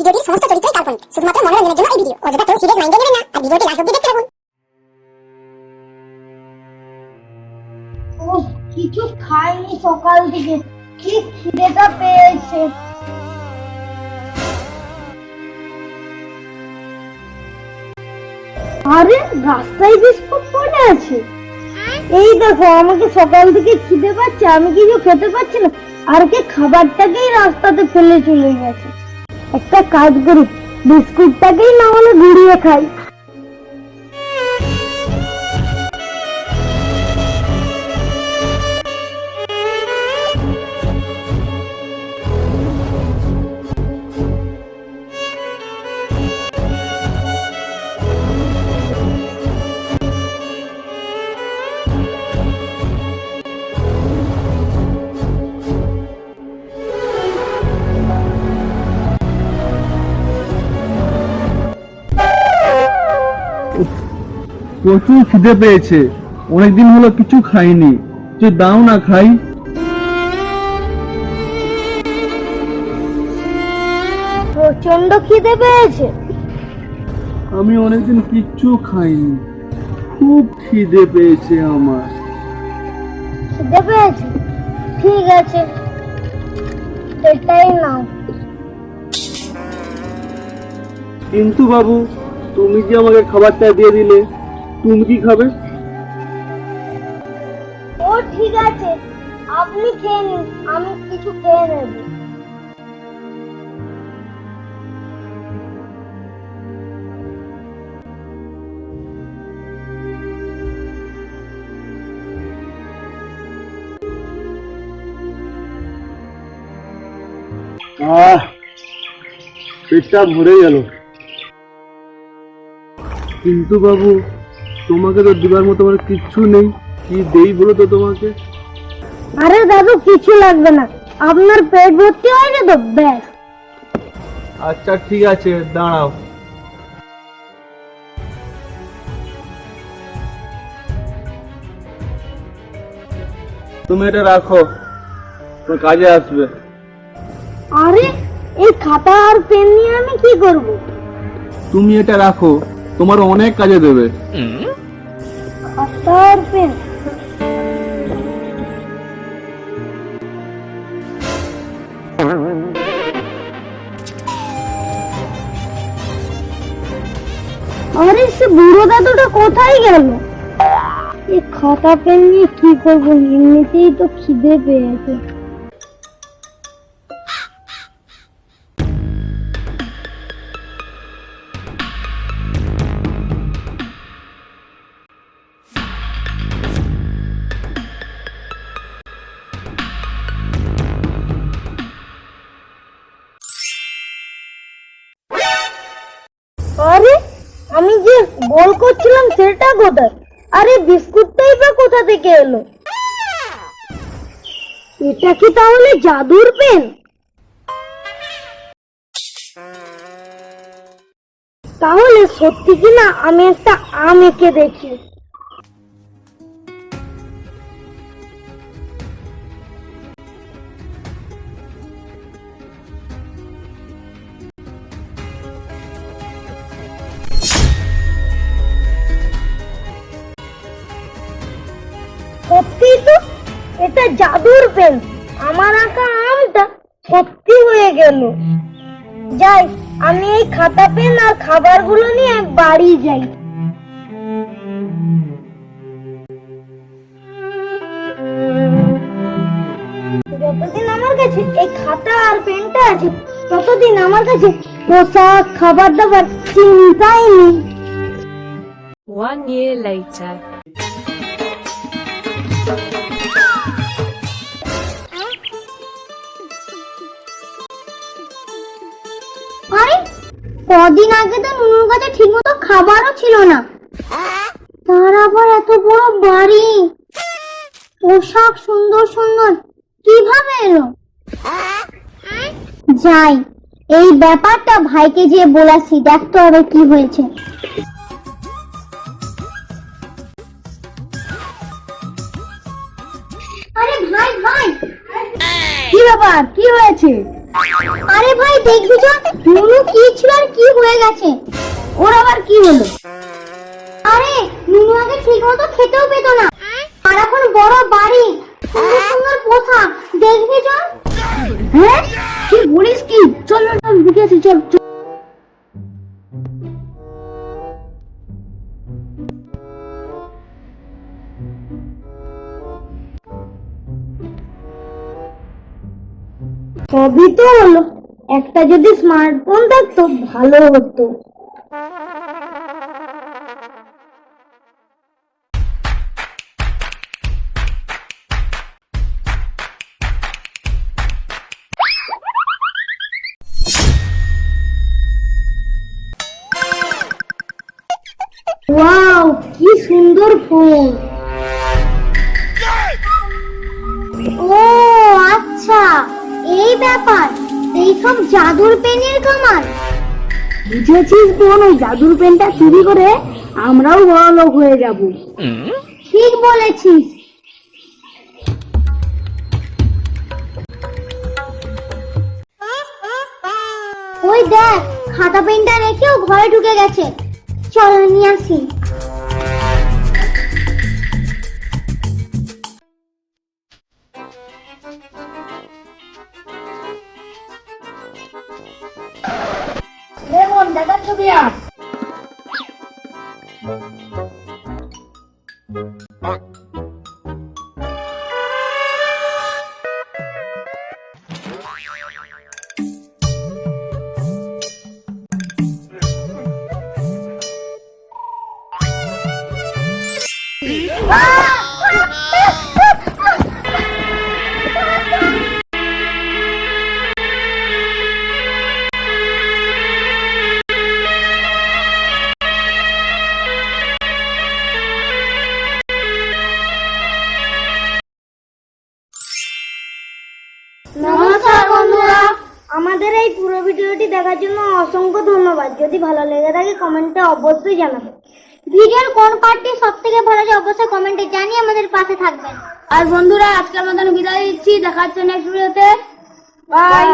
ভিডিওটির সমস্ত চরিত্রই কাল্পনিক, শুধুমাত্র মনোরঞ্জনের জন্য এই ভিডিও। অযথা কেউ সিরিয়াস মাইন্ডে নেবেন না, আর ভিডিওটি লাস্ট অব্দি দেখতে থাকুন। কিছু খাইনি সকাল থেকে। কি খিদেটা পেয়েছে। আরে, রাস্তায় বিস্কুট পড়ে আছে। এই দেখো, আমাকে সকাল থেকে খিদে পাচ্ছে, আমি কিছু খেতে পাচ্ছি না। আর কে খাবারটাকেই রাস্তাতে ফেলে চলে গেছে। একটা কাজ করি বিস্কুটটাকেই না হলে গুড়িয়ে খাই। প্রচুর খিদে পেয়েছে। অনেকদিন হলো কিছু খাইনি। যে দাও না খাই। প্রচণ্ড খিদে পেয়েছে। আমি অনেকদিন কিচ্ছু খাইনি। খুব খিদে পেয়েছে আমার। খিদে পেয়েছে? ঠিক আছে। এটাই নাও। কিন্তু বাবু তুমি যে আমাকে খাবারটা দিয়ে দিলে তুমি কি খাবে? ও ঠিক আছে। আপনি খেয়ে নিন আমি কিছু খেয়ে নেব। আহ পেটটা ভরে গেল। কিন্তু বাবু তোমাকে তো দিবার মতো আমার কিচ্ছু নেই। কি দেই বলো তো তোমাকে? আরে দাদু কিছু লাগবে না। আপনার পেট ভর্তি হয়েছে তো ব্যাস। আচ্ছা ঠিক আছে দাঁড়াও। তুমি এটা রাখো তোর কাজে আসবে। আরে এই খাতা আর পেন নিয়ে আমি কি করব? তুমি এটা রাখো তোমার অনেক কাজে দেবে। খাতা আর পেন আরে সে বুড়ো দাদুটা কোথায় গেল এই খাতা পেন নিয়ে কি করব এমনিতেই তো খিদে পেয়েছে আরে, আমি যে বল করছিলাম সেটা কোথায়? আরে, বিস্কুটটাই বা কোথা থেকে এলো? এটা কি তাহলে জাদুর পেন? তাহলে সত্যি কি না আমি একটা আম এঁকে দেখি? তো এটা জাদুর পেন। আমার আঁকা আমটা সত্যি হয়ে গেল। যাই, আমি এই খাতা পেন আর খাবারগুলো নিয়ে বাড়ি যাই। যতদিন আমার কাছে এই খাতা আর পেনটা আছে, ততদিন আমার কাছে পোশাক, খাবার দাবার চিন্তাই নেই। One year later. কদিন আগে তো নুনুর কাছে ঠিকমতো খাবারও ছিল না। তার আবার এত বড় বাড়ি। পোশাক সুন্দর সুন্দর, কীভাবে এলো? যাই, এই ব্যাপারটা ভাইকে যে বলাছি দেখতে হবে কি হয়েছে। ব্যাপার? কি হয়েছে? আরে ভাই দেখবি তো? নুনু কি ছিল আর কি হয়ে গেছে? ওর আবার কি হলো? আরে নুনু আগে ঠিক মতো খেতেও পেত না। আর এখন বড় বাড়ি সুন্দর সুন্দর পোশাক দেখবি চল হ্যাঁ? কি বলিস কি? চল চল, আসি চল চল। সবই তো হলো। একটা যদি স্মার্টফোন থাকতো ভালো হতো। ওয়াও কি সুন্দর ফোন ও আচ্ছা। এই ব্যাপার এইসব জাদুর পেনের কামাল। বুঝেছিস বোন ওই জাদুর পেনটা চুরি করে আমরাও বড় লোক হয়ে যাব। ঠিক বলেছিস। ওই দেখ খাতা পেনটা রেখেও ঘরে ঢুকে গেছে। চল নিয়ে আসি। দেখার জন্য অসংখ্য ধন্যবাদ। যদি ভালো লেগে থাকে কমেন্টে অবশ্যই জানাবেন ভিডিওর কোন পার্টটি সব থেকে ভালো লাগে অবশ্যই কমেন্টে জানিয়ে আমাদের পাশে থাকবেন। আর বন্ধুরা আজকের মতন বিদায় দিচ্ছি দেখার জন্য নেক্সট ভিডিওতে বাই